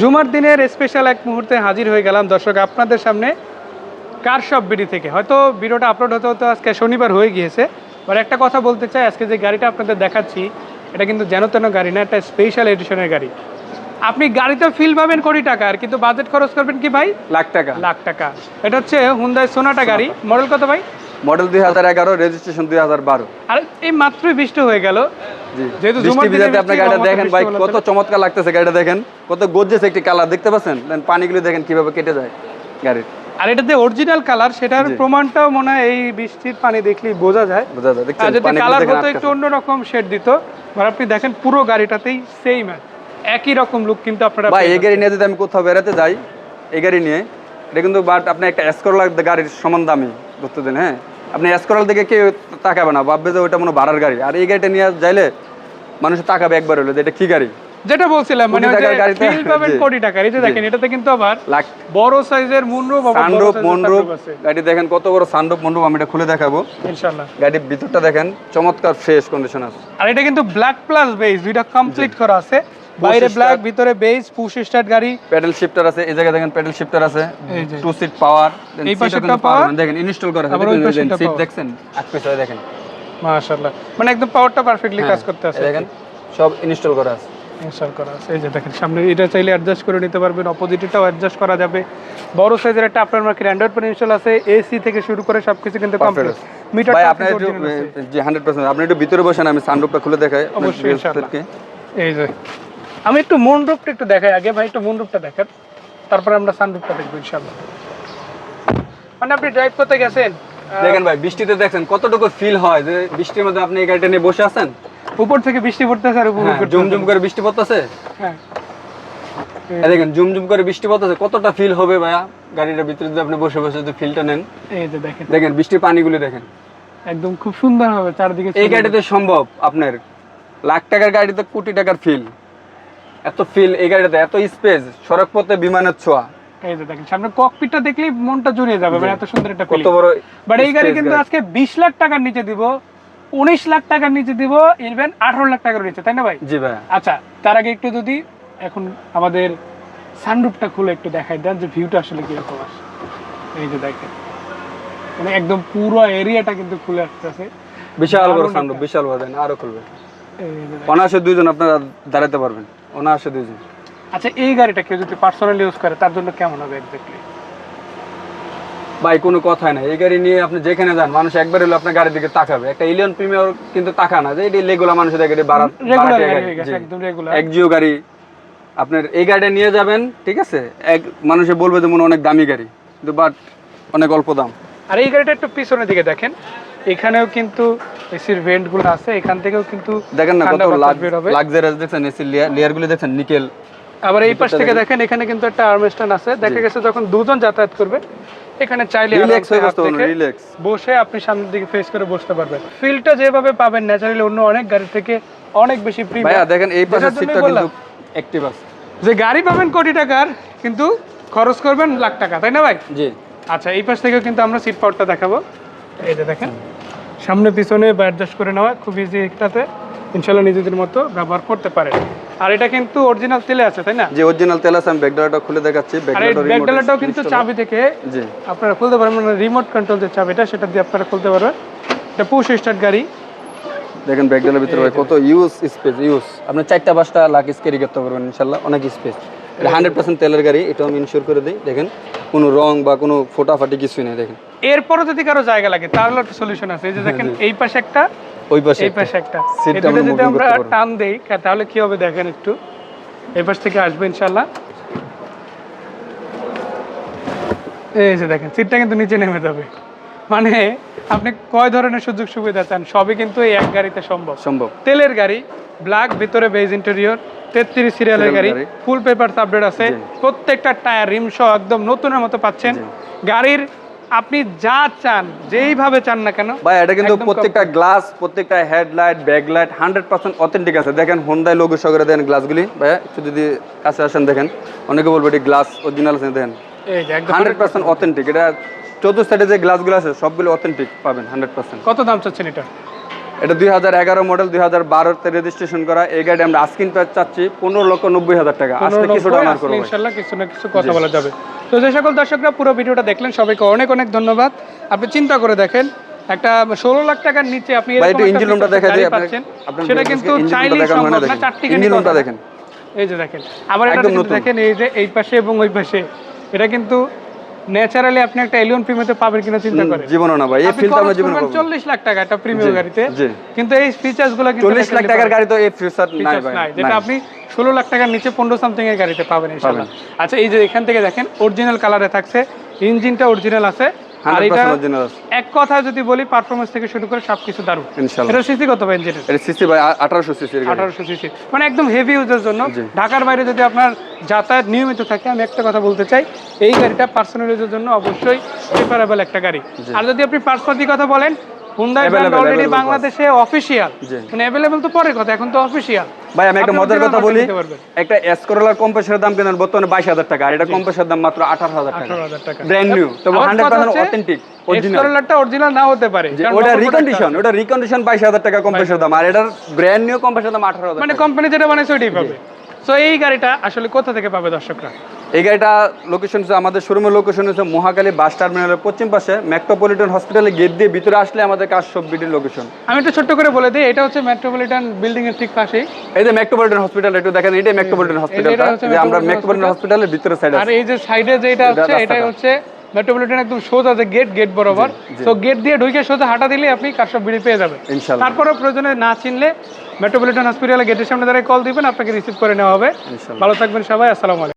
জুমার দিনের স্পেশাল এক মুহূর্তে হাজির হয়ে গেলাম। দর্শক আপনাদের সামনে কার সব বিডি থেকে? হয়তো ভিডিওটা আপলোড হতে হতে আজকে শনিবার হয়ে গিয়েছে। আর একটা কথা বলতে চাই আজকে যে গাড়িটা আপনাদের দেখাচ্ছি এটা কিন্তু যেন তেন গাড়ি না একটা স্পেশাল এডিশনের গাড়ি। আপনি গাড়িতে ফিল পাবেন কোটি টাকার কিন্তু বাজেট খরচ করবেন কি ভাই? লাখ টাকা। লাখ টাকা। এটা হচ্ছে হুন্দাই সোনাটা গাড়ি। মডেল কত ভাই? মডেল দুই হাজার এগারো রেজিস্ট্রেশন দুই হাজার বারো। আর এই মাত্রই বৃষ্টি হয়ে গেল। যেহেতু আপনি গাড়িটা দেখেন ভাই কত চমৎকার লাগতেছে গাড়িটা দেখেন। কত গর্জেস একটি কালার দেখতে পাচ্ছেন? দেন পানিগুলো দেখেন কীভাবে কেটে যায় গাড়ির। আর এটা অরিজিনাল কালার সেটার প্রমাণটাও মনে হয় এই বৃষ্টির পানি দেখলেই বোঝা যায়। বোঝা যায়। যদি কালার হতো একটু অন্যরকম শেড দিত। আর আপনি দেখেন পুরো গাড়িটাতেই সেম একই রকম লুক কিন্তু আপনারা ভাই এই গাড়ি নিয়ে যদি আমি কোথাও বেড়াতে যাই এই গাড়ি নিয়ে এটা কিন্তু বাট আপনি একটা এসকরলা গাড়ির সমান দামি ধরতে দেন হ্যাঁ? আপনি এসকরল দিকে কেউ তাকাবে না ভাববে যে ওইটা মনে ভাড়ার গাড়ি। আর এই গাড়িটা নিয়ে যাইলে মানুষ তাকাবে একবার হলো যে এটা কি গাড়ি? যেটা বলছিলাম মানে ফিল পাবেন কোটি টাকার এই যে দেখেন এটাতে কিন্তু আবার বড় সাইজের মনরূপ sunroof আছে। গাড়ি দেখেন কত বড় সানরূপ মনরূপ আমি এটা খুলে দেখাবো। ইনশাআল্লাহ। গাড়ির ভিতরটা দেখেন চমৎকার ফ্রেশ কন্ডিশন আছে। আর এটা কিন্তু ব্ল্যাক প্লাস বেস দুইটা কমপ্লিট করা আছে। বাইরে ব্ল্যাক ভিতরে বেস পুশ স্টার্ট গাড়ি। প্যাডেল শিফটার আছে এই জায়গায় দেখেন প্যাডেল শিফটার আছে। টু সিট পাওয়ার এই পাশেরটা power, দেখেন ইনস্টল করা আছে পাশেরটা সিট। দেখছেন? এক পিছনে দেখেন। মাশাআল্লাহ। মানে একদম পাওয়ারটা পারফেক্টলি কাজ হ্যাঁ, করতে আছে দেখেন সব ইনস্টল করা আছে। ইনস্টল করা আছে। এই যে দেখেন সামনে এটা চাইলে অ্যাডজাস্ট করে নিতে পারবেন। অপোজিটটাও অ্যাডজাস্ট করা যাবে। বড় সাইজের একটা আপনার মার্কেট অ্যান্ড্রয়েড পেন ইনস্টল আছে এসি থেকে শুরু করে সবকিছু কিন্তু কমপ্লিট মিটার ভাই আপনি একটু হান্ড্রেড পার্সেন্ট আপনি একটু ভিতরে বসেন আমি সানরুফটা খুলে দেখাই। অবশ্যই। এই যে। আমি একটু মনরূপটা একটু দেখাই আগে ভাই একটু মনরূপটা দেখেন। তারপরে আমরা সানরূপটা দেখব ইনশাআল্লাহ। মানে আপনি ড্রাইভ করতে গেছেন দেখেন ভাই বৃষ্টিতে দেখছেন কতটুকু ফিল হয় যে বৃষ্টির মধ্যে আপনি এই গাড়িটা নিয়ে বসে আছেন? উপর থেকে বৃষ্টি পড়তেছে আর উপভোগ করতে জুম জুম করে বৃষ্টি পড়তেছে? হ্যাঁ। দেখেন জুম জুম করে বৃষ্টি পড়তেছে কতটা ফিল হবে ভাইয়া? গাড়িটার ভিতরে যদি আপনি বসে বসে যদি ফিলটা নেন। এই যে দেখেন। দেখেন বৃষ্টির পানিগুলো দেখেন। একদম খুব সুন্দর হবে চারদিকে এই গাড়িতে সম্ভব আপনার। লাখ টাকার গাড়িতে কোটি টাকার ফিল এত ফিল এই গাড়িটাতে এত স্পেস সড়ক পথে বিমানের ছোঁয়া। এই যে দেখেন সামনে ককপিটটা দেখলেই মনটা জুড়িয়ে যাবে মানে এত সুন্দর একটা কত বড় বাট এই গাড়ি কিন্তু আজকে বিশ লাখ টাকার নিচে দিব উনিশ লাখ টাকার নিচে দিব ইভেন আঠারো লাখ টাকার নিচে তাই না ভাই? জি ভাইয়া। আচ্ছা তার আগে একটু যদি এখন আমাদের সানরুফটা খুলে একটু দেখাই দেন যে ভিউটা আসলে কীরকম আসে এই যে দেখেন মানে একদম পুরো এরিয়াটা কিন্তু খুলে আসতেছে। বিশাল বড় বিশাল বড় আরও খুলবে। অনায়াসে দুইজন আপনারা দাঁড়াতে পারবেন। অনায়াসে দুইজন। আচ্ছা এই গাড়িটা কেউ যদি পার্সোনালি ইউজ করে তার জন্য কেমন হবে এক্স্যাক্টলি ভাই কোনো কথাই নাই। এই গাড়ি নিয়ে আপনি যেখানে যান মানুষ একবার হলে আপনার গাড়ির দিকে তাকাবে। একটা ইলিয়ন প্রিমিয়ার কিন্তু তাকা না যে এটি লেগুলা মানুষের বাড়া গাড়ি। একদম রেগুলার আপনার এই গাড়িটা নিয়ে যাবেন ঠিক আছে? এক মানুষে বলবে যে মনে অনেক দামি গাড়ি কিন্তু বাট অনেক অল্প দাম। আর এই গাড়িটা একটু পিছনের দিকে দেখেন। এখানেও কিন্তু এসির ভেন্টগুলো আছে এখান থেকেও কিন্তু দেখেন না কত। লাক্সারিয়াস দেখছেন এসি লেয়ারগুলো দেখছেন নিকেল। আবার এই পাশ থেকে দেখেন। এখানে কিন্তু একটা আর্মস্ট্যান্ড আছে। দেখা গেছে যখন দুজন যাতায়াত করবে এখানে চাইলে রিল্যাক্স হয়ে বসতে পারবেন রিল্যাক্স। বসে আপনি সামনের দিকে ফেস করে বসতে পারবেন। ফিলটা যেভাবে পাবেন ন্যাচারালি অন্য অনেক গাড়ি থেকে অনেক বেশি ভাইয়া দেখেন এই জন্যই সিটটা কিন্তু অ্যাক্টিভ আছে। যে গাড়ি পাবেন কোটি টাকার কিন্তু খরচ করবেন লাখ টাকা তাই না ভাই? জি। আচ্ছা এই পাশ থেকেও কিন্তু আমরা সিট পাওয়ারটা দেখাবো। এই যে দেখেন সামনে পিছনে বা অ্যাডজাস্ট করে নেওয়া খুব ইজি একটাতে ইনশাল্লাহ নিজেদের মতো ব্যবহার করতে পারেন। আর এটা কিন্তু অরিজিনাল তেলে আছে তাই না? যে অরিজিনাল তেল আছে আমি ব্যাকডালাটা খুলে দেখাচ্ছি। ব্যাকডালাটাও কিন্তু চাবি থেকে জি। আপনারা খুলতে পারবেন মানে রিমোট কন্ট্রোল যে চাবিটা সেটা দিয়ে আপনারা খুলতে পারবেন। এটা পুশ স্টার্ট গাড়ি। দেখেন ব্যাকডালার ভিতরে কত ইউজ স্পেস ইউজ আপনি চারটা পাঁচটা লাখ ক্যারি করতে পারবেন ইনশাল্লাহ অনেক স্পেস এটা হান্ড্রেড পার্সেন্ট তেলের গাড়ি এটাও আমি ইনশিওর করে দিই। দেখেন কোনো রং বা কোনো ফোটাফাটি কিছুই নেই দেখেন। এরপরও যদি কারও জায়গা লাগে তাহলে একটা সলিউশন আছে। এই যে দেখেন এই পাশে একটা ওই পাশে এই পাশে একটা। Seat এই টা দুটো আমরা যদি আমরা টান দেই তাহলে কি হবে দেখেন একটু? এই পাশ থেকে আসবে ইনশাল্লাহ এই যে দেখেন সিটটা কিন্তু নিচে নেমে যাবে। মানে আপনি কয় ধরনের সুযোগ সুবিধা চান? সবই কিন্তু এই এক গাড়িতে সম্ভব। সম্ভব। তেলের গাড়ি ব্ল্যাক ভিতরে বেজ ইন্টেরিয়র তেত্রিশ সিরিয়ালের গাড়ি গাড়ি। ফুল পেপার আপডেট আছে। প্রত্যেকটা টায়ার রিম সহ একদম নতুনের মতো পাচ্ছেন। গাড়ির আপনি যা চান যেইভাবে চান না কেন ভাই এটা কিন্তু প্রত্যেকটা গ্লাস প্রত্যেকটা headlight backlight hundred percent authentic আছে। দেখেন হোন্ডাই লোগো সহকারে দেন গ্লাসগুলি। ভাইয়া একটু যদি কাছে আসেন দেখেন। অনেকে বলব এটি গ্লাস অরিজিনাল আছে দেখেন। একদম হান্ড্রেড পার্সেন্ট অথেন্টিক এটা চতুর্থ সাইডে যে গ্লাসগুলো আছে সবগুলো অথেন্টিক পাবেন হান্ড্রেড পার্সেন্ট কত দাম চাচ্ছেন এটা? এটা দুই হাজার এগারো মডেল দুই হাজার বারোতে রেজিস্ট্রেশন করা। এই গাড়ি আমরা আস্কিন প্রাইস চাচ্ছি পনেরো লক্ষ নব্বই হাজার টাকা। আসলে কিছুটা আমার করব ভাই। ইনশাল্লাহ কিছু না কিছু কথা বলা যাবে। তো যে সকল দর্শকরা পুরো ভিডিওটা দেখলেন সবাইকে অনেক অনেক ধন্যবাদ আপনি চিন্তা করে দেখেন একটা ষোলো লাখ টাকার নিচে আপনি ইঞ্জিন রুমটা দেখা পাচ্ছেন, সেটা কিন্তু চাইলেই সম্ভব না দেখেন। চারটি। এই যে দেখেন আবার এটা। দেখেন এই যে এই পাশে এবং ওই পাশে এটা কিন্তু ন্যাচারালি আপনি একটা এলিয়ন প্রিমিয়ামে পাবেন কিনা চিন্তা করেন। জীবনও না ভাই এই ফিলটা আমরা জীবনে পাবো চল্লিশ লাখ টাকা একটা প্রিমিয়াম গাড়িতে। কিন্তু এই ফিচারসগুলো কিন্তু চল্লিশ লাখ টাকার। গাড়ি তো এই ফিচার নাই ভাই যেটা আপনি ষোলো লাখ টাকার নিচে পনেরো সামথিং এর গাড়িতে পাবেন ইনশাআল্লাহ আচ্ছা এই যে এখান থেকে দেখেন অরিজিনাল কালারে থাকছে ইঞ্জিনটা অরিজিনাল আছে আর এটা এক কথা যদি বলি পারফরমেন্স থেকে শুরু করে সবকিছু দারুণ। এটা সিসি কত পাই ইঞ্জিনের এটা সিসি ভাই আঠারোশো সিসির গাড়ি। আঠারোশো সিসি। মানে একদম হেভি ইউজের জন্য। ঢাকার বাইরে যদি আপনার যাতায়াত নিয়মিত থাকে আমি একটা কথা বলতে চাই এই গাড়িটা পার্সোনাল ইউজের জন্য অবশ্যই প্রিফারেবল একটা গাড়ি। আর যদি আপনি পার্সপাতি কথা বলেন Available, অলরেডি বাংলাদেশে অফিসিয়াল মানে অ্যাভেলেবল তো পরের কথা এখন তো অফিসিয়াল ভাই আমি একটা মজার কথা বলি। একটা এসকোরলার কম্প্রেসারের দাম কেন বর্তমানে বাইশ হাজার টাকা আর এটা কম্প্রেসারের দাম মাত্র আঠারো হাজার টাকা। ব্র্যান্ড নিউ তবে হান্ড্রেড পার্সেন্ট অথেন্টিক এসকোরলারটা অরিজিনাল না হতে পারে ওটা রিকন্ডিশন ওটা রিকন্ডিশন বাইশ হাজার টাকা কম্প্রেসার দাম আর এটার ব্র্যান্ড নিউ কম্প্রেসার দাম আঠারো হাজার মানে কোম্পানি যেটা বানাইছে ওইটাই পাবে। সো এই গাড়িটা আসলে কোথা থেকে পাবে দর্শকরা? এই গাড়িটা লোকেশন হচ্ছে আমাদের শোরুমের লোকেশন হচ্ছে মহাকালী বাস টার্মিনালের পশ্চিম পাশে মেট্রোপলিটন হসপিটালের গেট দিয়ে ভিতরে আসলে আমাদের কাজ সব বিটির লোকেশন আমি একটু ছোট্ট করে বলে দিই এটা হচ্ছে মেট্রোপলিটন বিল্ডিং এর ঠিক পাশেই। এই যে মেট্রোপলিটন হসপিটাল একটু দেখেন এটাই মেট্রোপলিটন হসপিটালটা হচ্ছে যে আমরা মেট্রোপলিটন হসপিটালের ভিতরে সাইড আর এই যে সাইডে যেটা হচ্ছে রাস্তাটা। এটাই হচ্ছে মেট্রোপলিটন একদম সোজা যে গেট গেট বরাবর। তো গেট দিয়ে ঢুকে সোজা হাঁটা দিলে আপনি কারসব বিড়ি পেয়ে যাবেন। তারপরে প্রয়োজনে না চিনলে মেট্রোপলিটন হসপিটালে গেটের সামনে দাঁড়িয়ে কল দিবেন আপনাকে রিসিভ করে নেওয়া হবে। ভালো থাকবেন সবাই আসসালামু আলাইকুম।